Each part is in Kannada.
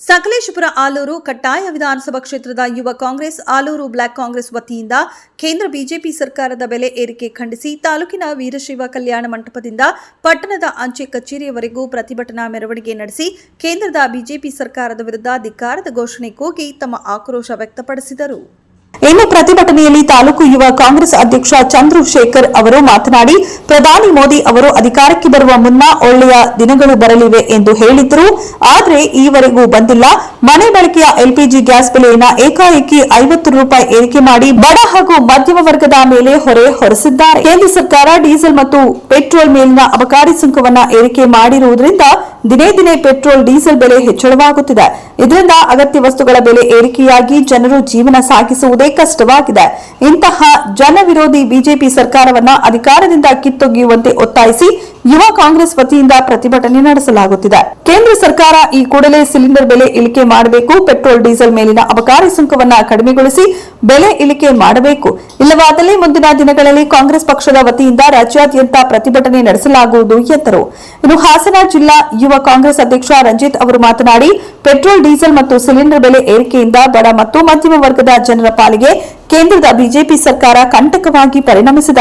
ಸಕಲೇಶಪುರ ಆಲೂರು ಕಟ್ಟಾಯ ವಿಧಾನಸಭಾ ಕ್ಷೇತ್ರದ ಯುವ ಕಾಂಗ್ರೆಸ್, ಆಲೂರು ಬ್ಲಾಕ್ ಕಾಂಗ್ರೆಸ್ ವತಿಯಿಂದ ಕೇಂದ್ರ ಬಿಜೆಪಿ ಸರ್ಕಾರದ ಬೆಲೆ ಏರಿಕೆ ಖಂಡಿಸಿ ತಾಲೂಕಿನ ವೀರಶೈವ ಕಲ್ಯಾಣ ಮಂಟಪದಿಂದ ಪಟ್ಟಣದ ಅಂಚೆ ಕಚೇರಿಯವರೆಗೂ ಪ್ರತಿಭಟನಾ ಮೆರವಣಿಗೆ ನಡೆಸಿ ಕೇಂದ್ರದ ಬಿಜೆಪಿ ಸರ್ಕಾರದ ವಿರುದ್ಧ ಧಿಕ್ಕಾರದ ಘೋಷಣೆ ಕೂಗಿ ತಮ್ಮ ಆಕ್ರೋಶ ವ್ಯಕ್ತಪಡಿಸಿದರು. ಇನ್ನು ಪ್ರತಿಭಟನೆಯಲ್ಲಿ ತಾಲೂಕು ಯುವ ಕಾಂಗ್ರೆಸ್ ಅಧ್ಯಕ್ಷ ಚಂದ್ರಶೇಖರ್ ಅವರು ಮಾತನಾಡಿ, ಪ್ರಧಾನಿ ಮೋದಿ ಅವರು ಅಧಿಕಾರಕ್ಕೆ ಬರುವ ಮುನ್ನ ಒಳ್ಳೆಯ ದಿನಗಳು ಬರಲಿವೆ ಎಂದು ಹೇಳಿದ್ರು ಆದರೆ ಈವರೆಗೂ ಬಂದಿಲ್ಲ. ಮನೆ ಬಳಕೆಯ ಎಲ್ಪಿಜಿ ಗ್ಯಾಸ್ ಬೆಲೆಯನ್ನ ಏಕಾಏಕಿ ಐವತ್ತು ರೂಪಾಯಿ ಏರಿಕೆ ಮಾಡಿ ಬಡ ಹಾಗೂ ಮಧ್ಯಮ ವರ್ಗದ ಮೇಲೆ ಹೊರೆ ಹೊರಿಸಿದ್ದಾರೆ. ಕೇಂದ್ರ ಸರ್ಕಾರ ಡೀಸೆಲ್ ಮತ್ತು ಪೆಟ್ರೋಲ್ ಮೇಲಿನ ಅಬಕಾರಿ ಸುಂಕವನ್ನ ಏರಿಕೆ ಮಾಡಿರುವುದರಿಂದ ದಿನೇ ದಿನೇ ಪೆಟ್ರೋಲ್, ಡೀಸೆಲ್ ಬೆಲೆ ಹೆಚ್ಚಳವಾಗುತ್ತಿದೆ. ಇದರಿಂದ ಅಗತ್ಯ ವಸ್ತುಗಳ ಬೆಲೆ ಏರಿಕೆಯಾಗಿ ಜನರು ಜೀವನ ಸಾಗಿಸುವುದೇ ಕಷ್ಟವಾಗಿದೆ. ಇಂತಹ ಜನವಿರೋಧಿ ಬಿಜೆಪಿ ಸರ್ಕಾರವನ್ನ ಅಧಿಕಾರದಿಂದ ಕಿತ್ತೊಗೆಯುವಂತೆ ಒತ್ತಾಯಿಸಿ ಯುವ ಕಾಂಗ್ರೆಸ್ ವತಿಯಿಂದ ಪ್ರತಿಭಟನೆ ನಡೆಸಲಾಗುತ್ತಿದೆ. ಕೇಂದ್ರ ಸರ್ಕಾರ ಈ ಕೂಡಲೇ ಸಿಲಿಂಡರ್ ಬೆಲೆ ಇಳಿಕೆ ಮಾಡಬೇಕು, ಪೆಟ್ರೋಲ್, ಡೀಸೆಲ್ ಮೇಲಿನ ಅಬಕಾರಿ ಸುಂಕವನ್ನ ಕಡಿಮೆಗೊಳಿಸಿ ಬೆಲೆ ಇಳಿಕೆ ಮಾಡಬೇಕು. ಇಲ್ಲವಾದಲ್ಲಿ ಮುಂದಿನ ದಿನಗಳಲ್ಲಿ ಕಾಂಗ್ರೆಸ್ ಪಕ್ಷದ ವತಿಯಿಂದ ರಾಜ್ಯಾದ್ಯಂತ ಪ್ರತಿಭಟನೆ ನಡೆಸಲಾಗುವುದು ಎಂದರು. ಇನ್ನು ಹಾಸನ ಜಿಲ್ಲಾ ಯುವ ಕಾಂಗ್ರೆಸ್ ಅಧ್ಯಕ್ಷ ರಂಜಿತ್ ಅವರು ಮಾತನಾಡಿ, ಪೆಟ್ರೋಲ್, ಡೀಸೆಲ್ ಮತ್ತು ಸಿಲಿಂಡರ್ ಬೆಲೆ ಏರಿಕೆಯಿಂದ ಬಡ ಮತ್ತು ಮಧ್ಯಮ ವರ್ಗದ ಜನರ ಪಾಲಿಗೆ ಕೇಂದ್ರದ ಬಿಜೆಪಿ ಸರ್ಕಾರ ಕಂಟಕವಾಗಿ ಪರಿಣಮಿಸಿದ.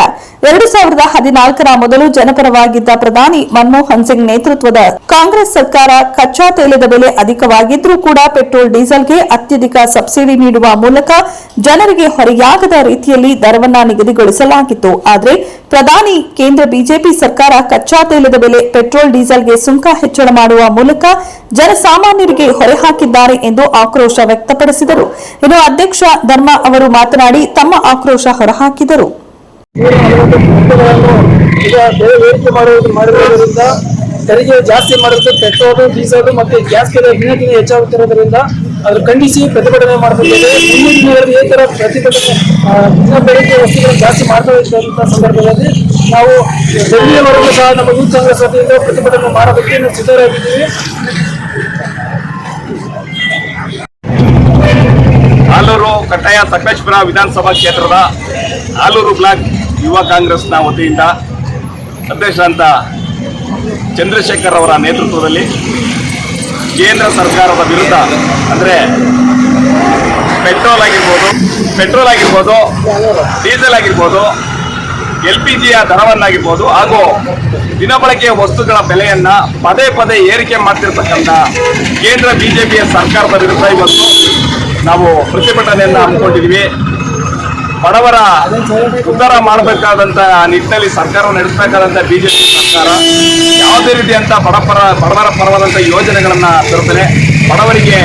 ಎರಡು ಸಾವಿರದ ಹದಿನಾಲ್ಕರ ಮೊದಲು ಜನಪರವಾಗಿದ್ದ ಪ್ರಧಾನಿ ಮನಮೋಹನ್ ಸಿಂಗ್ ನೇತೃತ್ವದ ಕಾಂಗ್ರೆಸ್ ಸರ್ಕಾರ ಕಚ್ಚಾ ತೈಲದ ಬೆಲೆ ಅಧಿಕವಾಗಿದ್ರೂ ಕೂಡ ಪೆಟ್ರೋಲ್, ಡೀಸೆಲ್ಗೆ ಅತ್ಯಧಿಕ ಸಬ್ಸಿಡಿ ನೀಡುವ ಮೂಲಕ ಜನರಿಗೆ ಹೊರೆಯಾಗದ ರೀತಿಯಲ್ಲಿ ದರವನ್ನ ನಿಗದಿಗೊಳಿಸಲಾಗಿತ್ತು. ಆದರೆ ಪ್ರಧಾನಿ ಕೇಂದ್ರ ಬಿಜೆಪಿ ಸರ್ಕಾರ ಕಚ್ಚಾ ತೈಲದ ಬೆಲೆ ಪೆಟ್ರೋಲ್, ಡೀಸೆಲ್ಗೆ ಸುಂಕ ಹೆಚ್ಚಳ ಮಾಡುವ ಮೂಲಕ ಜನಸಾಮಾನ್ಯರಿಗೆ ಹೊರೆ ಹಾಕಿದ್ದಾರೆ ಎಂದು ಆಕ್ರೋಶ ವ್ಯಕ್ತಪಡಿಸಿದರು. ಇನ್ನು ಅಧ್ಯಕ್ಷ ಧರ್ಮ ಅವರು ಮಾತನಾಡಿ ತಮ್ಮ ಆಕ್ರೋಶ ಹೊರಹಾಕಿದರು. ತೆರಿಗೆ ಜಾಸ್ತಿ ಮಾಡಿದ್ರೆ ಪೆಟ್ರೋಲು ಡೀಸೆಲ್ ಮತ್ತೆ ಗ್ಯಾಸ್ ಬೆಲೆ ದಿನೇ ಹೆಚ್ಚಾಗುತ್ತಿರುವುದರಿಂದ ಹೆಚ್ಚಾಗುತ್ತಿರೋದ್ರಿಂದ ಅದ್ರ ಖಂಡಿಸಿ ಪ್ರತಿಭಟನೆ ಮಾಡಬೇಕಿದೆ ಮುಂದಿನ ದಿನಗಳಲ್ಲಿ ಈ ತರ ಪ್ರತಿಭಟನೆ ದಿನ ಬೆಳಗ್ಗೆ ವಸ್ತುಗಳನ್ನು ಜಾಸ್ತಿ ಮಾಡ್ತಾ ಸಂದರ್ಭದಲ್ಲಿ ನಾವು ದೆಹಲಿಯವರೆಗೂ ಸಹ ನಮ್ಮ ಯೂತ್ ಕಾಂಗ್ರೆಸ್ ವತಿಯಿಂದ ಪ್ರತಿಭಟನೆ ಮಾಡೋದಕ್ಕೆ ಸಿದ್ಧರಾಗಿದ್ದೀವಿ. ಕಟ್ಟಾಯ ಸಕಲೇಶ್ಪುರ ವಿಧಾನಸಭಾ ಕ್ಷೇತ್ರದ ಆಲೂರು ಬ್ಲಾಕ್ ಯುವ ಕಾಂಗ್ರೆಸ್ನ ವತಿಯಿಂದ ಅಧ್ಯಕ್ಷರಂತ ಚಂದ್ರಶೇಖರ್ ಅವರ ನೇತೃತ್ವದಲ್ಲಿ ಕೇಂದ್ರ ಸರ್ಕಾರದ ವಿರುದ್ಧ, ಅಂದರೆ ಪೆಟ್ರೋಲ್ ಆಗಿರ್ಬೋದು ಪೆಟ್ರೋಲ್ ಆಗಿರ್ಬೋದು, ಡೀಸೆಲ್ ಆಗಿರ್ಬೋದು, ಎಲ್ ಪಿ ಜಿಯ ದರವನ್ನಾಗಿರ್ಬೋದು, ಹಾಗೂ ದಿನಬಳಕೆಯ ವಸ್ತುಗಳ ಬೆಲೆಯನ್ನು ಪದೇ ಪದೇ ಏರಿಕೆ ಮಾಡ್ತಿರ್ತಕ್ಕಂಥ ಕೇಂದ್ರ ಬಿಜೆಪಿಯ ಸರ್ಕಾರದ ವಿರುದ್ಧ ಇವತ್ತು ನಾವು ಪ್ರತಿಭಟನೆಯನ್ನು ಹಮ್ಮಿಕೊಂಡಿದ್ವಿ ಬಡವರ ಉದ್ಧಾರ ಮಾಡಬೇಕಾದಂತ ನಿಟ್ಟಿನಲ್ಲಿ ಸರ್ಕಾರ ನಡೆಸಬೇಕಾದಂತ ಬಿಜೆಪಿ ಸರ್ಕಾರ ಯಾವುದೇ ರೀತಿಯಂತ ಬಡಪರ ಬಡವರ ಪರವಾದಂತ ಯೋಜನೆಗಳನ್ನ ತರುತ್ತದೆ. ಬಡವರಿಗೆ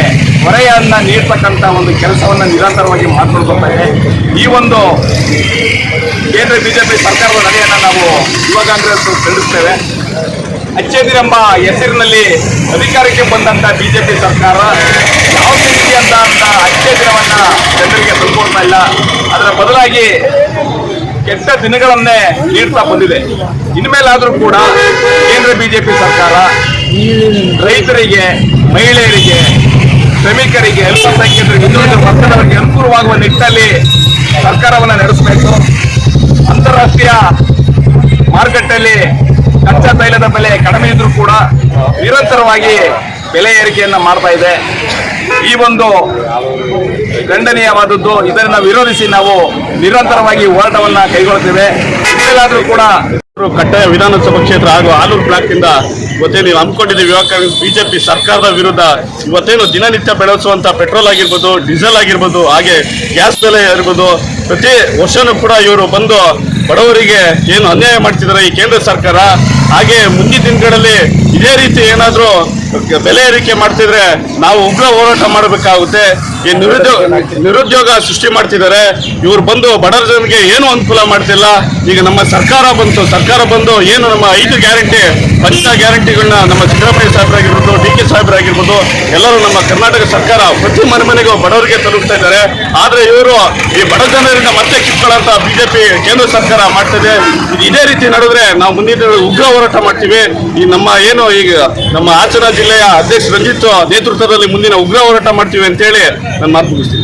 ಹೊರೆಯನ್ನ ನೀಡ್ತಕ್ಕಂಥ ಒಂದು ಕೆಲಸವನ್ನ ನಿರಂತರವಾಗಿ ಮಾಡ್ಕೊಂಡು ಈ ಒಂದು ಕೇಂದ್ರ ಬಿಜೆಪಿ ಸರ್ಕಾರದ ನಡೆಯನ್ನ ನಾವು ಯುವ ಕಾಂಗ್ರೆಸ್ ಖಂಡಿಸ್ತೇವೆ. ಅಚ್ಚೇದಿರೆಂಬ ಹೆಸರಿನಲ್ಲಿ ಅಧಿಕಾರಕ್ಕೆ ಬಂದಂತ ಬಿಜೆಪಿ ಸರ್ಕಾರ ಯಾವುದೇ ರೀತಿಯಂತ ಅಚ್ಚೇದಿರವನ್ನ ಜನರಿಗೆ ತಂದುಕೊಡ್ತಾ ಇಲ್ಲ. ಅದರ ಬದಲಾಗಿ ಕೆಟ್ಟ ದಿನಗಳನ್ನೇ ನೀಡ್ತಾ ಬಂದಿದೆ. ಇನ್ಮೇಲಾದರೂ ಕೂಡ ಕೇಂದ್ರ ಬಿಜೆಪಿ ಸರ್ಕಾರ ರೈತರಿಗೆ, ಮಹಿಳೆಯರಿಗೆ, ಶ್ರಮಿಕರಿಗೆ ಅಲ್ಪಸಂಖ್ಯಾತರಿಗೆ ಇನ್ನೊಂದು ವರ್ಗದವರಿಗೆ ಅನುಕೂಲವಾಗುವ ನಿಟ್ಟಿನಲ್ಲಿ ಸರ್ಕಾರವನ್ನು ನಡೆಸಬೇಕು. ಅಂತಾರಾಷ್ಟ್ರೀಯ ಮಾರುಕಟ್ಟೆಯಲ್ಲಿ ಕಚ್ಚಾ ತೈಲದ ಬೆಲೆ ಕಡಿಮೆ ಇದ್ರೂ ಕೂಡ ನಿರಂತರವಾಗಿ ಬೆಲೆ ಏರಿಕೆಯನ್ನು ಮಾಡ್ತಾ ಇದೆ. ಈ ಒಂದು ಖಂಡನೀಯವಾದದ್ದು. ಇದನ್ನ ವಿರೋಧಿಸಿ ನಾವು ನಿರಂತರವಾಗಿ ಹೋರಾಟವನ್ನ ಕೈಗೊಳ್ಳುತ್ತೇವೆ. ಇನ್ಮೇಲಾದ್ರೂ ಕೂಡ ಕಟ್ಟಾಯ ವಿಧಾನಸಭಾ ಕ್ಷೇತ್ರ ಹಾಗೂ ಆಲೂರು ಬ್ಲಾಕ್ ಇಂದ ಇವತ್ತೇನು ನೀವು ಹಮ್ಮಿಕೊಂಡಿದ್ದೀವಿ ಯುವ ಕಾಂಗ್ರೆಸ್ ಬಿಜೆಪಿ ಸರ್ಕಾರದ ವಿರುದ್ಧ ಇವತ್ತೇನು ದಿನನಿತ್ಯ ಬೆಳೆಸುವಂತ ಪೆಟ್ರೋಲ್ ಆಗಿರ್ಬೋದು, ಡೀಸೆಲ್ ಆಗಿರ್ಬೋದು, ಹಾಗೆ ಗ್ಯಾಸ್ ಬೆಲೆ ಇರ್ಬೋದು ಪ್ರತಿ ವರ್ಷನೂ ಕೂಡ ಇವರು ಬಂದು ಬಡವರಿಗೆ ಏನು ಅನ್ಯಾಯ ಮಾಡ್ತಿದ್ದಾರೆ ಈ ಕೇಂದ್ರ ಸರ್ಕಾರ. ಹಾಗೆ ಮುಂದಿನ ದಿನಗಳಲ್ಲಿ ಇದೇ ರೀತಿ ಏನಾದರೂ ಬೆಲೆ ಏರಿಕೆ ಮಾಡ್ತಿದ್ರೆ ನಾವು ಉಗ್ರ ಹೋರಾಟ ಮಾಡಬೇಕಾಗುತ್ತೆ. ಈ ನಿರುದ್ಯೋಗ ನಿರುದ್ಯೋಗ ಸೃಷ್ಟಿ ಮಾಡ್ತಿದ್ದಾರೆ. ಇವ್ರು ಬಂದು ಬಡ ಜನರಿಗೆ ಏನು ಅನುಕೂಲ ಮಾಡ್ತಿಲ್ಲ. ಈಗ ನಮ್ಮ ಸರ್ಕಾರ ಬಂತು. ಸರ್ಕಾರ ಬಂದು ಏನು ನಮ್ಮ ಐದು ಗ್ಯಾರಂಟಿ ಪಂಚ ಗ್ಯಾರಂಟಿಗಳನ್ನ ನಮ್ಮ ಸಿದ್ದರಾಮಯ್ಯ ಸಾಹೇಬರಾಗಿರ್ಬೋದು, ಡಿ ಕೆ ಸಾಹೇಬರಾಗಿರ್ಬೋದು, ಎಲ್ಲರೂ ನಮ್ಮ ಕರ್ನಾಟಕ ಸರ್ಕಾರ ಪ್ರತಿ ಮನೆ ಮನೆಗೂ ಬಡವರಿಗೆ ತಲುಪ್ತಾ ಇದ್ದಾರೆ. ಆದ್ರೆ ಇವರು ಈ ಬಡ ಜನರಿಂದ ಮತ್ತೆ ಕಿತ್ಕೊಳ್ಳಂತ ಬಿಜೆಪಿ, ಕೇಂದ್ರ ಸರ್ಕಾರ ಮಾಡ್ತಿದೆ. ಇದು ರೀತಿ ನಡೆದ್ರೆ ನಾವು ಮುಂದಿನ ಉಗ್ರ ಹೋರಾಟ ಮಾಡ್ತೀವಿ. ಈ ನಮ್ಮ ಏನು ಈಗ ನಮ್ಮ ಹಾಸನ ಜಿಲ್ಲೆಯ ಅಧ್ಯಕ್ಷ ರಂಜಿತ್ ನೇತೃತ್ವದಲ್ಲಿ ಮುಂದಿನ ಉಗ್ರ ಹೋರಾಟ ಮಾಡ್ತೀವಿ ಅಂತೇಳಿ ನನ್ನ ಮಾತು ಮುಗಿಸ್ತೀನಿ.